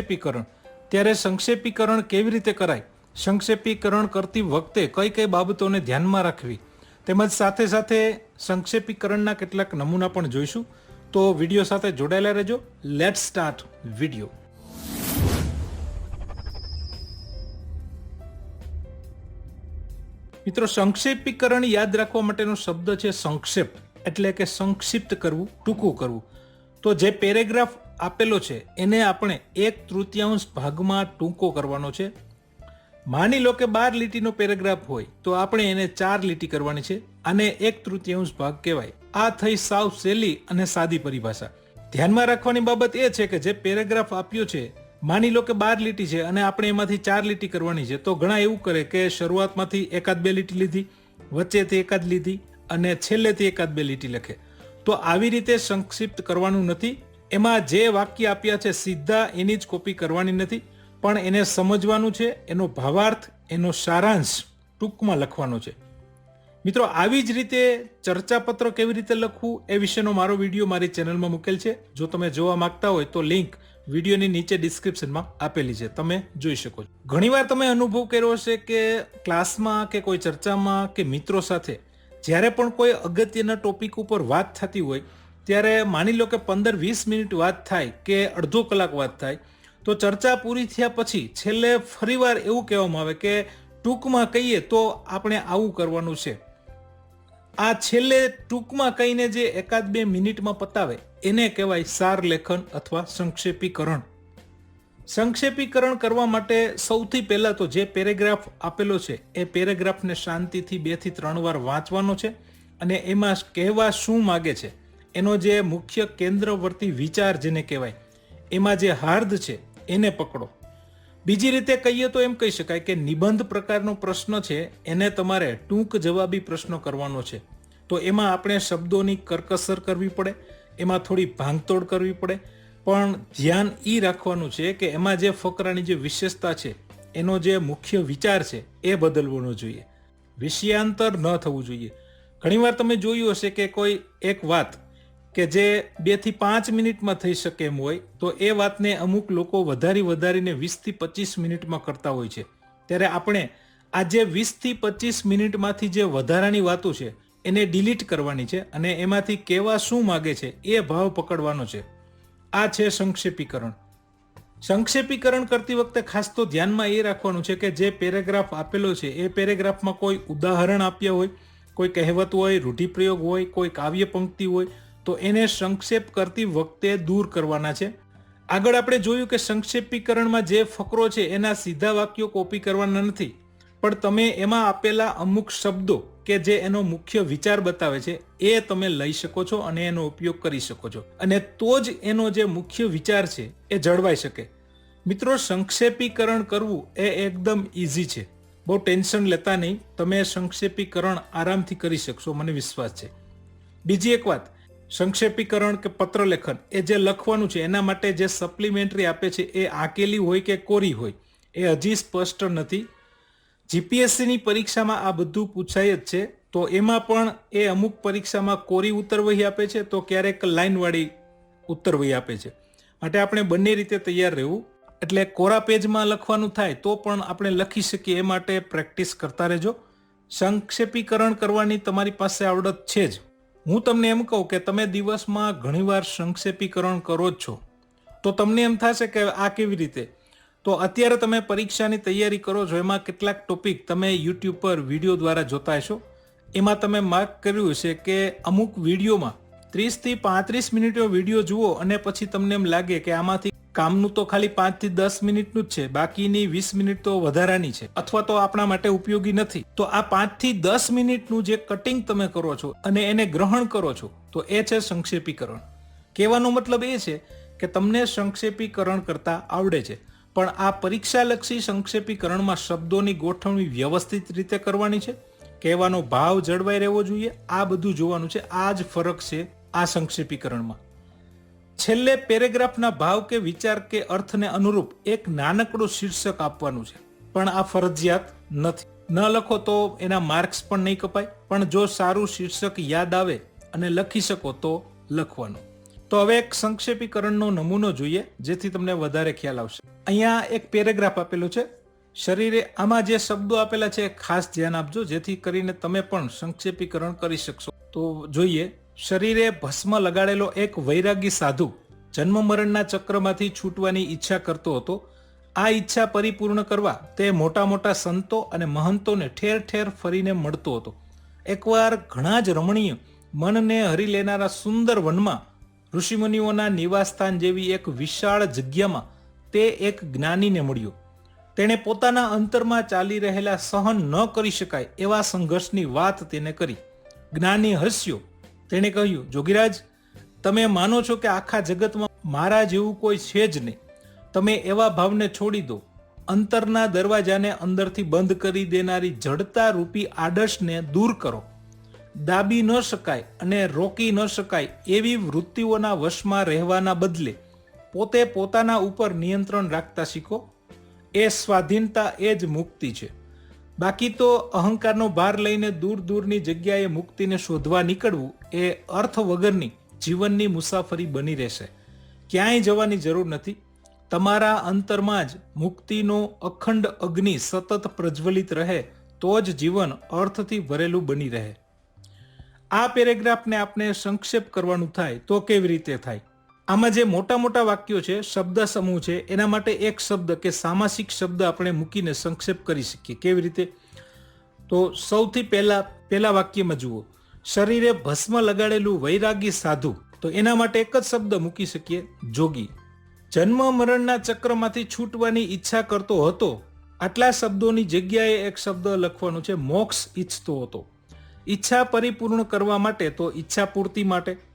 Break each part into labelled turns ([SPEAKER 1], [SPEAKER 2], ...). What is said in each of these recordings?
[SPEAKER 1] સંક્ષેપીકરણ. ત્યારે સંક્ષેપીકરણ કેવી રીતે કરાય? સંક્ષેપીકરણ કરતી વખતે કઈ કઈ બાબતોને ધ્યાનમાં રાખવી? તેમજ સાથે સાથે સંક્ષેપીકરણના કેટલાક નમૂના પણ જોઈશું. તો વીડિયો સાથે જોડાયેલા રહેજો. લેટ સ્ટાર્ટ વીડિયો મિત્રો, સંક્ષેપીકરણ યાદ રાખવા માટેનો શબ્દ છે સંક્ષેપ. એટલે કે સંક્ષિપ્ત કરવું, ટૂંકું કરવું. તો જે પેરેગ્રાફ આપેલો છે, એને આપણે એક તૃતીયાંશ ભાગમાં ટૂંકો કરવાનો છે. માની લો કે બાર લીટીનો પેરેગ્રાફ હોય, તો આપણે એને ચાર લીટી કરવાની છે અને એક તૃતીયાંશ ભાગ કહેવાય. આ થઈ સાવ સહેલી અને સાદી પરિભાષા. ધ્યાનમાં રાખવાની બાબત એ છે કે જે પેરેગ્રાફ આપ્યો છે, માની લો કે બાર લીટી છે અને આપણે એમાંથી ચાર લીટી કરવાની છે, તો ઘણા એવું કરે કે શરૂઆતમાંથી એકાદ બે લીટી લીધી, વચ્ચેથી એકાદ લીધી અને છેલ્લેથી એકાદ બે લીટી લખે. તો આવી રીતે સંક્ષિપ્ત કરવાનું નથી. એમાં જે વાક્ય આપ્યા છે સીધા એની જ કોપી કરવાની નથી. પણ એને સમજવાનું છે, એનો ભાવાર્થ, એનો સારાંશ ટૂંકમાં લખવાનો છે. મિત્રો, આવી જ રીતે ચર્ચાપત્ર કેવી રીતે લખવું એ વિશેનો મારો વીડિયો મારી ચેનલમાં મૂકેલ છે. જો તમે જોવા માંગતા હોય તો લિંક વિડીયોની નીચે ડિસ્ક્રિપ્શનમાં આપેલી છે. તમે જોઈ શકો છો. ઘણીવાર તમે અનુભવ કર્યો હશે કે ક્લાસમાં કે કોઈ ચર્ચામાં કે મિત્રો સાથે જ્યારે પણ કોઈ અગત્યના ટોપિક ઉપર વાત થતી હોય, ત્યારે માની લો કે પંદર વીસ મિનિટ વાત થાય કે અડધો કલાક વાત થાય, તો ચર્ચા પૂરી થયા પછી છેલ્લે ફરીવાર એવું કહેવામાં આવે કે ટૂંકમાં કહીએ તો આપણે આવું કરવાનું છે. આ છેલ્લે ટૂંકમાં કહીને જે એકાદ બે મિનિટમાં પતાવે, એને કહેવાય સાર લેખન અથવા સંક્ષેપીકરણ. સંક્ષેપીકરણ કરવા માટે સૌથી પહેલાં તો જે પેરેગ્રાફ આપેલો છે, એ પેરેગ્રાફને શાંતિથી બેથી ત્રણ વાર વાંચવાનો છે અને એમાં કહેવા શું માગે છે, એનો જે મુખ્ય કેન્દ્રવર્તી વિચાર જેને કહેવાય, એમાં જે હાર્દ છે, એને પકડો. બીજી રીતે કહીએ તો એમ કહી શકાય કે નિબંધ પ્રકારનો પ્રશ્ન છે, એને તમારે ટૂંક જવાબી પ્રશ્નો કરવાનો છે. તો એમાં આપણે શબ્દોની કરકસર કરવી પડે, એમાં થોડી ભાંગતોડ કરવી પડે પણ ધ્યાન એ રાખવાનું છે કે એમાં જે ફકરાની જે વિશેષતા છે, એનો જે મુખ્ય વિચાર છે, એ બદલવાનો જોઈએ. વિષયાંતર ન થવું જોઈએ. ઘણીવાર તમે જોયું હશે કે કોઈ એક વાત કે જે બેથી પાંચ મિનિટમાં થઈ શકે એમ હોય, તો એ વાતને અમુક લોકો વધારી વધારીને વીસથી પચીસ મિનિટમાં કરતા હોય છે. ત્યારે આપણે આ જે વીસથી પચીસ મિનિટમાંથી જે વધારાની વાતો છે, એને ડિલીટ કરવાની છે અને એમાંથી કેવા શું માગે છે, એ ભાવ પકડવાનો છે. આ છે સંક્ષેપીકરણ. સંક્ષેપીકરણ કરતી વખતે ખાસ તો ધ્યાનમાં એ રાખવાનું છે કે જે પેરેગ્રાફ આપેલો છે, એ પેરેગ્રાફમાં કોઈ ઉદાહરણ આપ્યા હોય, કોઈ કહેવત હોય, રૂઢિપ્રયોગ હોય, કોઈ કાવ્ય પંક્તિ હોય, તો એને સંક્ષેપ કરતી વખતે દૂર કરવાના છે. આગળ આપણે જોયું કે સંક્ષેપીકરણમાં જે ફકરો છે, એના સીધા વાક્યો કોપી કરવાના નથી. પણ તમે એમાં આપેલા અમુક શબ્દો કે જે એનો મુખ્ય વિચાર બતાવે છે, એ તમે લઈ શકો છો અને એનો ઉપયોગ કરી શકો છો. અને તો જ એનો જે મુખ્ય વિચાર છે, એ જળવાઈ શકે. મિત્રો, સંક્ષેપીકરણ કરવું એ એકદમ ઇઝી છે. બહુ ટેન્શન લેતા નહીં. તમે સંક્ષેપીકરણ આરામથી કરી શકશો, મને વિશ્વાસ છે. બીજી એક વાત, સંક્ષેપીકરણ કે પત્ર લેખન એ જે લખવાનું છે, એના માટે જે સપ્લિમેન્ટરી આપે છે, એ આકેલી હોય કે કોરી હોય, એ હજી સ્પષ્ટ નથી. જીપીએસસીની પરીક્ષામાં આ બધું પૂછાય જ છે. તો એમાં પણ એ અમુક પરીક્ષામાં કોરી ઉત્તરવહી આપે છે, તો ક્યારેક લાઇનવાળી ઉત્તરવહી આપે છે. માટે આપણે બંને રીતે તૈયાર રહેવું. એટલે કોરા પેજમાં લખવાનું થાય તો પણ આપણે લખી શકીએ, એ માટે પ્રેક્ટિસ કરતા રહેજો. સંક્ષેપીકરણ કરવાની તમારી પાસે આવડત છે જ. હું તમને એમ કહું કે તમે દિવસમાં ઘણીવાર સંક્ષેપીકરણ કરો જ છો. તો તમને એમ થશે કે આ કેવી રીતે? તો અત્યારે તમે પરીક્ષાની તૈયારી કરો છો, એમાં કેટલાક ટોપિક તમે યુટ્યુબ પર વીડિયો દ્વારા જોતા હશો. એમાં તમે માર્ક કર્યું છે કે અમુક વિડીયોમાં ત્રીસથી પાંત્રીસ મિનિટનો વીડિયો જુઓ અને પછી તમને એમ લાગે કે આમાંથી કામનું તો ખાલી પાંચથી દસ મિનિટનું જ છે, બાકીની વીસ મિનિટ તો વધારાની છે. અથવા તો આપણા માટે ઉપયોગી નથી. તો આ પાંચથી દસ મિનિટનું જે કટિંગ તમે કરો છો અને એને ગ્રહણ કરો છો, તો એ છે સંક્ષેપીકરણ. કહેવાનો મતલબ એ છે કે તમને સંક્ષેપીકરણ કરતા આવડે છે. પણ આ પરીક્ષાલક્ષી સંક્ષેપીકરણમાં શબ્દોની ગોઠવણી વ્યવસ્થિત રીતે કરવાની છે. કહેવાનો ભાવ જળવાઈ રહેવો જોઈએ. આ બધું જોવાનું છે. આ જ ફરક છે આ સંક્ષેપીકરણમાં. છેલ્લે પેરેગ્રાફના ભાવ કે વિચાર કે અર્થને અનુરૂપ એક નાનકડું શીર્ષક આપવાનું છે. પણ આ ફરજિયાત નથી. ન લખો તો એના માર્ક્સ પણ નહીં કપાય. પણ જો સારું શીર્ષક યાદ આવે અને લખી શકો તો લખવાનું. તો હવે એક સંક્ષેપીકરણનો નમૂનો જોઈએ, જેથી તમને વધારે ખ્યાલ આવશે. અહીંયા એક પેરેગ્રાફ આપેલો છે. શરીરે આમાં જે શબ્દો આપેલા છે ખાસ ધ્યાન આપજો, જેથી કરીને તમે પણ સંક્ષેપીકરણ કરી શકશો. તો જોઈએ, શરીરે ભસ્મ લગાડેલો એક વૈરાગી સાધુ જન્મ મરણના ચક્રમાંથી છૂટવાની ઈચ્છા કરતો હતો. આ ઈચ્છા પરિપૂર્ણ કરવા તે મોટા મોટા સંતો અને મહંતોને ઠેર ઠેર ફરીને મળતો હતો. એકવાર ઘણા જ રમણીય મનને હરી લેનારા સુંદર વનમાં ઋષિમુનિઓના નિવાસસ્થાન જેવી એક વિશાળ જગ્યામાં તે એક જ્ઞાનીને મળ્યો. તેણે પોતાના અંતરમાં ચાલી રહેલા સહન ન કરી શકાય એવા સંઘર્ષની વાત તેને કરી. જ્ઞાની હસ્યો. તેણે કહ્યું, જોગીરાજ, તમે માનો છો કે આખા જગતમાં મારા જેવું કોઈ છે જ નહીં. તમે એવા ભાવને છોડી દો. અંતરના દરવાજાને અંદરથી બંધ કરી દેનારી જડતા રૂપી આડશને દૂર કરો. દાબી ન શકાય અને રોકી ન શકાય એવી વૃત્તિઓના વશમાં રહેવાના બદલે પોતે પોતાના ઉપર નિયંત્રણ રાખતા શીખો. એ સ્વાધીનતા એ જ મુક્તિ છે. બાકી તો અહંકારનો ભાર લઈને દૂર દૂરની જગ્યાએ મુક્તિને શોધવા નીકળવું એ અર્થ વગરની જીવનની મુસાફરી બની રહેશે. ક્યાંય જવાની જરૂર નથી. તમારા અંતરમાં જ મુક્તિનો અખંડ અગ્નિ સતત પ્રજ્વલિત રહે તો જ જીવન અર્થથી ભરેલું બની રહે. આ પેરેગ્રાફને આપણે સંક્ષેપ કરવાનું થાય તો કેવી રીતે થાય? આમાં જે મોટા મોટા વાક્યો છે, શબ્દ સમૂહ છે, એના માટે એક શબ્દ કે સામાસિક શબ્દ આપણે મૂકીને સંક્ષેપ કરી શકીએ. કેવી રીતે? તો સૌથી પહેલા પહેલા વાક્યમાં જુઓ. શરીરે ભસ્મ લગાડેલું વૈરાગી સાધુ. તો એના માટે એક જ શબ્દ મૂકી શકીએ, જોગી. જન્મ મરણના ચક્રમાંથી છૂટવાની ઈચ્છા કરતો હતો, આટલા શબ્દોની જગ્યાએ એક શબ્દ લખવાનો છે, મોક્ષ ઈચ્છતો હતો. ઈચ્છા પરિપૂર્ણ કરવા માટે, તો ઈચ્છા પૂર્તિ માટે.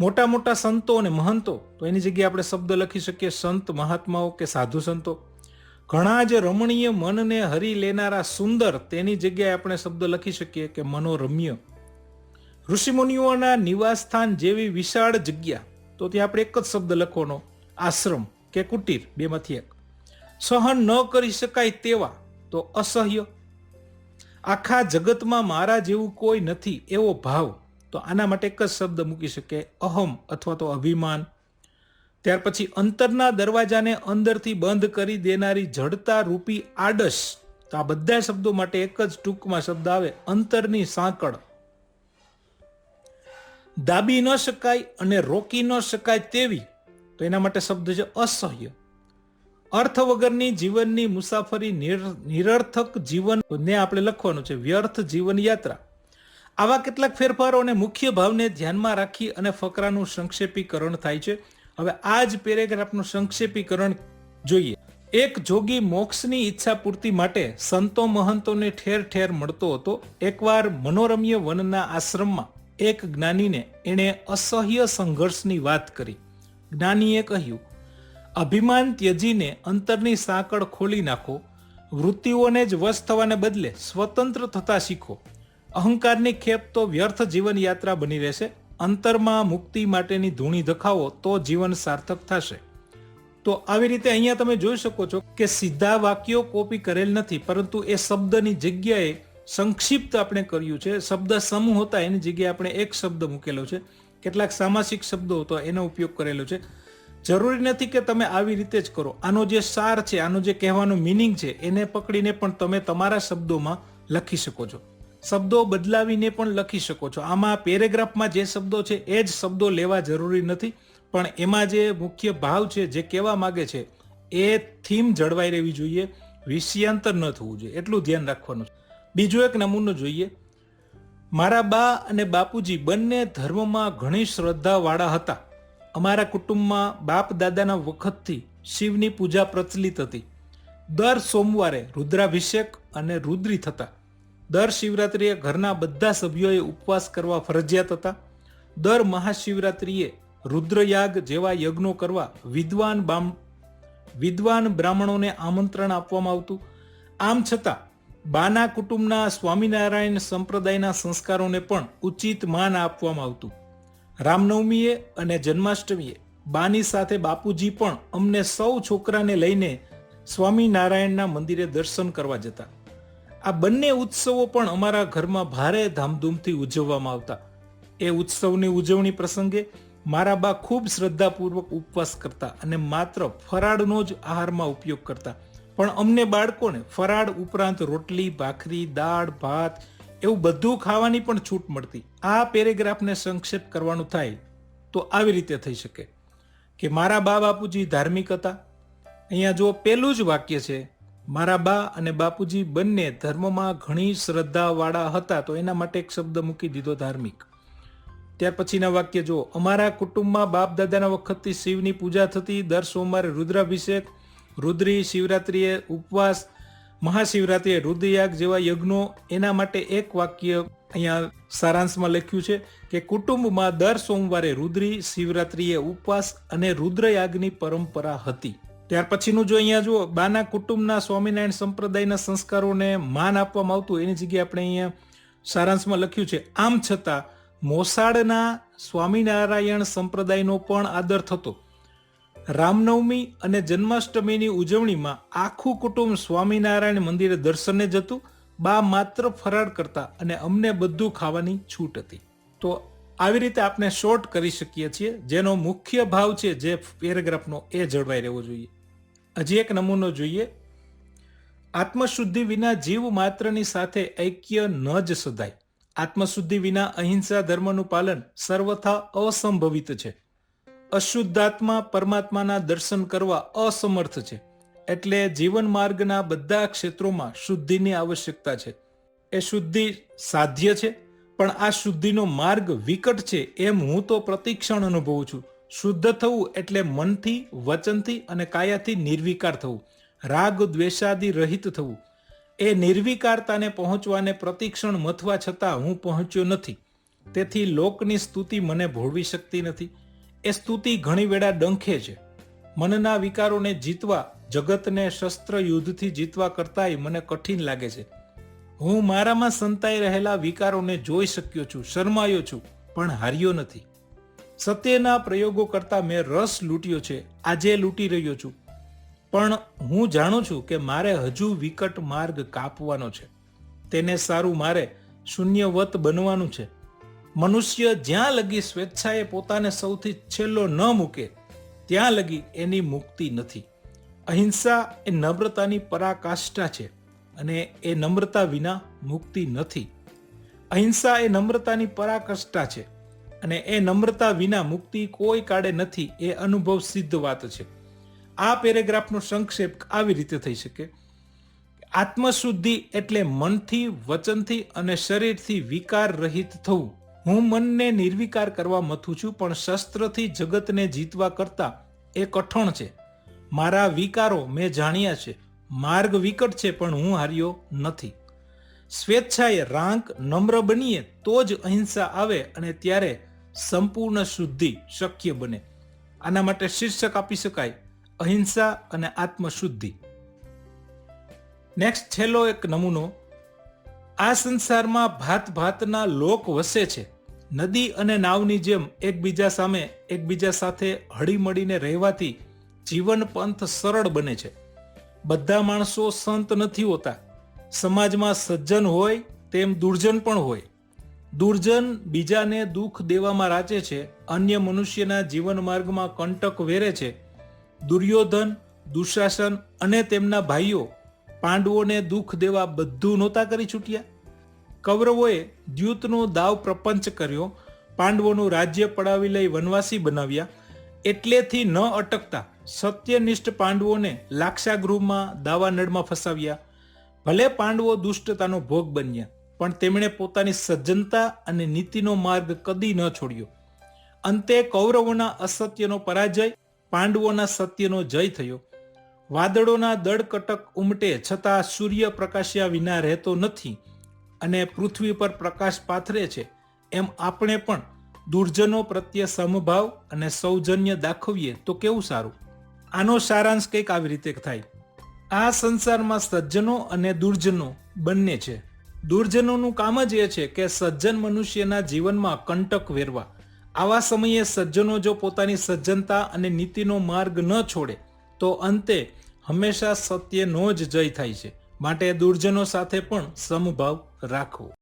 [SPEAKER 1] મોટા મોટા સંતો અને મહંતો, તો એની જગ્યાએ આપણે શબ્દ લખી શકીએ સંત, મહાત્માઓ કે સાધુ સંતો. ઘણા જ રમણીય મનને હરી લેનારા સુંદર, તેની જગ્યાએ આપણે શબ્દ લખી શકીએ કે મનોરમ્ય. ઋષિમુનિઓના નિવાસસ્થાન જેવી વિશાળ જગ્યા, તો ત્યાં આપણે એક જ શબ્દ લખવાનો, આશ્રમ કે કુટીર, બેમાંથી એક. સહન ન કરી શકાય તેવા, તો અસહ્ય. આખા જગતમાં મારા જેવું કોઈ નથી, એવો ભાવ. તો આના માટે એક જ શબ્દ મૂકી શકે અહમ અથવા તો અભિમાન. ત્યાર પછી અંતરના દરવાજાને અંદરથી બંધ કરી દેનારી જડતા રૂપી આડસ. તો આ બધા શબ્દો માટે એક જ ટૂંકમાં શબ્દ આવે, અંતરની સાંકળ. દાબી ન શકાય અને રોકી ન શકાય તેવી. તો એના માટે શબ્દ છે અસહ્ય. અર્થ વગરની જીવનની મુસાફરી નિરર્થક જીવન. ને આપણે લખવાનું છે વ્યર્થ જીવન યાત્રા. આવા કેટલાક ફેરફારોને મુખ્ય ભાવને ધ્યાનમાં રાખી અને ફકરાનું સંક્ષેપીકરણ થાય છે. હવે આ જ પેરેગ્રાફનું સંક્ષેપીકરણ જોઈએ. એક જોગી મોક્ષની ઈચ્છા પૂર્તિ માટે સંતો મહંતોને ઠેર ઠેર મળતો હતો. એકવાર મનોરમ્ય વનના આશ્રમમાં એક જ્ઞાનીને એણે અસહ્ય સંઘર્ષની વાત કરી. જ્ઞાનીએ કહ્યું, અભિમાન ત્યજીને અંતરની સાંકળ ખોલી નાખો. વૃત્તિઓને જ વશ થવાને બદલે સ્વતંત્ર થતા શીખો. અહંકારની ખેપ તો વ્યર્થ જીવન યાત્રા બની રહેશે. અંતરમાં મુક્તિ માટેની ધૂણી ધખાવો તો જીવન સાર્થક થશે. તો આવી રીતે અહીંયા તમે જોઈ શકો છો કે સીધા વાક્યો કોપી કરેલ નથી, પરંતુ એ શબ્દની જગ્યાએ સંક્ષિપ્ત આપણે કર્યું છે. શબ્દ સમૂહ હતા, એની જગ્યાએ આપણે એક શબ્દ મૂકેલો છે. કેટલાક સામાસિક શબ્દો હતો, એનો ઉપયોગ કરેલો છે. જરૂરી નથી કે તમે આવી રીતે જ કરો. આનો જે સાર છે, આનો જે કહેવાનો મિનિંગ છે, એને પકડીને પણ તમે તમારા શબ્દોમાં લખી શકો છો. શબ્દો બદલાવીને પણ લખી શકો છો. આમાં પેરેગ્રાફમાં જે શબ્દો છે, એ જ શબ્દો લેવા જરૂરી નથી. પણ એમાં જે મુખ્ય ભાવ છે, જે કહેવા માંગે છે, એ થીમ જળવાઈ રહેવી જોઈએ. વિષયાંતર ન થવું જોઈએ. એટલું ધ્યાન રાખવાનું બીજો એક નમૂનો જોઈએ. મારા બા અને બાપુજી બંને ધર્મમાં ઘણી શ્રદ્ધાવાળા હતા. અમારા કુટુંબમાં બાપ દાદાના વખતથી શિવની પૂજા પ્રચલિત હતી. દર સોમવારે રુદ્રાભિષેક અને રુદ્રી થતા. દર શિવરાત્રિએ ઘરના બધા સભ્યોએ ઉપવાસ કરવા ફરજિયાત હતા. દર મહાશિવરાત્રિએ રુદ્રયાગ જેવા યજ્ઞો કરવા વિદ્વાન બામ, વિદ્વાન બ્રાહ્મણોને આમંત્રણ આપવામાં આવતું. આમ છતાં, બાના કુટુંબના સ્વામિનારાયણ સંપ્રદાયના સંસ્કારોને પણ ઉચિત માન આપવામાં આવતું. રામનવમીએ અને જન્માષ્ટમીએ બાની સાથે બાપુજી પણ અમને સૌ છોકરાને લઈને સ્વામિનારાયણના મંદિરે દર્શન કરવા જતા. આ બંને ઉત્સવો પણ અમારા ઘરમાં ભારે ધામધૂમથી ઉજવવામાં આવતા. એ ઉત્સવની ઉજવણી પ્રસંગે મારા બા ખૂબ શ્રદ્ધાપૂર્વક ઉપવાસ કરતા અને માત્ર ફરાળનો જ આહારમાં ઉપયોગ કરતા. પણ અમને બાળકોને ફરાળ ઉપરાંત રોટલી, ભાખરી, દાળ, ભાત એવું બધું ખાવાની પણ છૂટ મળતી. આ પેરેગ્રાફને સંક્ષેપ કરવાનું થાય તો આવી રીતે થઈ શકે. કે મારા બા બાપુજી ધાર્મિક હતા. અહીંયા જો પહેલું જ વાક્ય છે મારા બા અને બાપુજી બંને ધર્મમાં ઘણી શ્રદ્ધાવાળા હતા, તો એના માટે એક શબ્દ મૂકી દીધો ધાર્મિક. ત્યાર પછીના વાક્ય જો અમારા કુટુંબમાં બાપ દાદાના વખતથી શિવની પૂજા થતી, દર સોમવારે રુદ્રાભિષેક, રુદ્રી શિવરાત્રિએ ઉપવાસ, મહાશિવરાત્રિએ રુદ્રયાગ જેવા યજ્ઞો, એના માટે એક વાક્ય અહીંયા સારાંશમાં લખ્યું છે કે કુટુંબમાં દર સોમવારે રુદ્રી શિવરાત્રિએ ઉપવાસ અને રુદ્રયાગની પરંપરા હતી. ત્યાર પછીનું જો અહીંયા જુઓ, બાના કુટુંબના સ્વામિનારાયણ સંપ્રદાયના સંસ્કારોને માન આપવામાં આવતું, એની જગ્યાએ આપણે અહીંયા સારાંશમાં લખ્યું છે, આમ છતાં મોસાળના સ્વામિનારાયણ સંપ્રદાયનો પણ આદર થતો. રામનવમી અને જન્માષ્ટમીની ઉજવણીમાં આખું કુટુંબ સ્વામિનારાયણ મંદિરે દર્શને જતું, બા માત્ર ફરાળ કરતા અને અમને બધું ખાવાની છૂટ હતી. તો આવી રીતે આપણે શોર્ટ કરી શકીએ છીએ, જેનો મુખ્ય ભાવ છે જે પેરેગ્રાફનો, એ જળવાઈ રહેવો જોઈએ. હજી એક નમૂનો જોઈએ. આત્મશુદ્ધિ વિના જીવ માત્રની સાથે ઐક્ય ન જ સધાય આત્મશુદ્ધિ વિના અહિંસા ધર્મનું પાલન સર્વથા અસંભવિત છે. અશુદ્ધાત્મા પરમાત્માના દર્શન કરવા અસમર્થ છે. એટલે જીવન માર્ગના બધા ક્ષેત્રોમાં શુદ્ધિની આવશ્યકતા છે. એ શુદ્ધિ સાધ્ય છે, પણ આ શુદ્ધિનો માર્ગ વિકટ છે એમ હું તો પ્રતિક્ષણ અનુભવું છું. શુદ્ધ થવું એટલે મનથી, વચનથી અને કાયાથી નિર્વિકાર થવું. રાગ, દ્વેષાદિ રહિત થવું. એ નિર્વિકારતાને પહોંચવાને પ્રતિક્ષણ મથવા છતાં હું પહોંચ્યો નથી. તેથી લોકની સ્તુતિ મને ભોળવી શકતી નથી. એ સ્તુતિ ઘણી વેળા ડંખે છે. મનના વિકારોને જીતવા, જગતને શસ્ત્ર યુદ્ધથી જીતવા કરતાંય મને કઠિન લાગે છે. હું મારામાં સંતાઈ રહેલા વિકારોને જોઈ શક્યો છું, શરમાયો છું, પણ હાર્યો નથી. સત્યના પ્રયોગો કરતા મેં રસ લૂંટ્યો છે. આજે લૂંટી રહ્યો છું. પણ હું જાણું છું કે મારે હજુ વિકટ માર્ગ કાપવાનો છે. તેને સારું મારે શૂન્યવત બનવાનું છે. મનુષ્ય જ્યાં લગી સ્વેચ્છાએ પોતાને સૌથી છેલ્લો ન મૂકે, ત્યાં લગી એની મુક્તિ નથી. અહિંસા એ નમ્રતાની પરાકાષ્ઠા છે અને એ નમ્રતા વિના મુક્તિ નથી. અહિંસા એ નમ્રતાની પરાકાષ્ઠા છે. અને એ નમ્રતા વિના મુક્તિ કોઈ કાળે નથી, એ અનુભવ સિદ્ધ વાત છે. આ પેરેગ્રાફનો સંક્ષેપ આવી રીતે થઈ શકે. આત્મશુદ્ધિ એટલે મનથી, વચનથી અને શરીરથી વિકાર રહિત થવું. હું મનને નિર્વિકાર કરવા મથું છું, પણ શસ્ત્રથી જગતને જીતવા કરતા એ કઠણ છે. મારા વિકારો મેં જાણ્યા છે. માર્ગ વિકટ છે, પણ હું હાર્યો નથી. સ્વેચ્છાએ રાંક નમ્ર બનીએ તો જ અહિંસા આવે અને ત્યારે સંપૂર્ણ શુદ્ધિ શક્ય બને. આના માટે શીર્ષક આપી શકાય, અહિંસા અને આત્મશુદ્ધિ. નેક્સ્ટ છેલ્લો એક નમૂનો, આ સંસારમાં ભાત ભાતના લોક વસે છે. નદી અને નાવની જેમ એકબીજા સામે એકબીજા સાથે હળીમળીને રહેવાથી જીવન પંથ સરળ બને છે. બધા માણસો સંત નથી હોતા. સમાજમાં સજ્જન હોય તેમ દુર્જન પણ હોય. દુર્જન બીજાને દુઃખ દેવામાં રાચે છે, અન્ય મનુષ્યના જીવન માર્ગમાં કંટક વેરે છે. દુર્યોધન, દુશાસન અને તેમના ભાઈઓ પાંડવોને દુઃખ દેવા બધું નહોતા કરી છૂટ્યા. કૌરવોએ દ્યુતનો દાવ પ્રપંચ કર્યો, પાંડવોનું રાજ્ય પડાવી લઈ વનવાસી બનાવ્યા. એટલેથી ન અટકતા સત્યનિષ્ઠ પાંડવોને લાક્ષાગૃહમાં દાવાનળમાં ફસાવ્યા. ભલે પાંડવો દુષ્ટતાનો ભોગ બન્યા. પણ તેમણે પોતાની સજ્જનતા અને નીતિનો માર્ગ કદી ન છોડ્યો. અંતે કૌરવોના અસત્યનો પરાજય, પાંડવોના સત્યનો જય થયો. વાદળોના દળકટક ઉમટે છતાં સૂર્ય પ્રકાશ્યા વિના રહેતો નથી અને પૃથ્વી પર પ્રકાશ પાથરે છે એમ આપણે પણ દુર્જનો પ્રત્યે સમભાવ અને સૌજન્ય દાખવીએ તો કેવું સારું? આનો સારાંશ કંઈક આવી રીતે થાય. આ સંસારમાં સજ્જનો અને દુર્જનો બંને છે. દુર્જનોનું કામ જ એ છે કે સજ્જન મનુષ્યના જીવનમાં કંટક વેરવા. આવા સમયે સજ્જનો જો પોતાની સજ્જનતા અને નીતિનો માર્ગ ન છોડે, તો અંતે હંમેશા સત્યનો જ જય થાય છે. માટે દુર્જનો સાથે પણ સમભાવ રાખવો.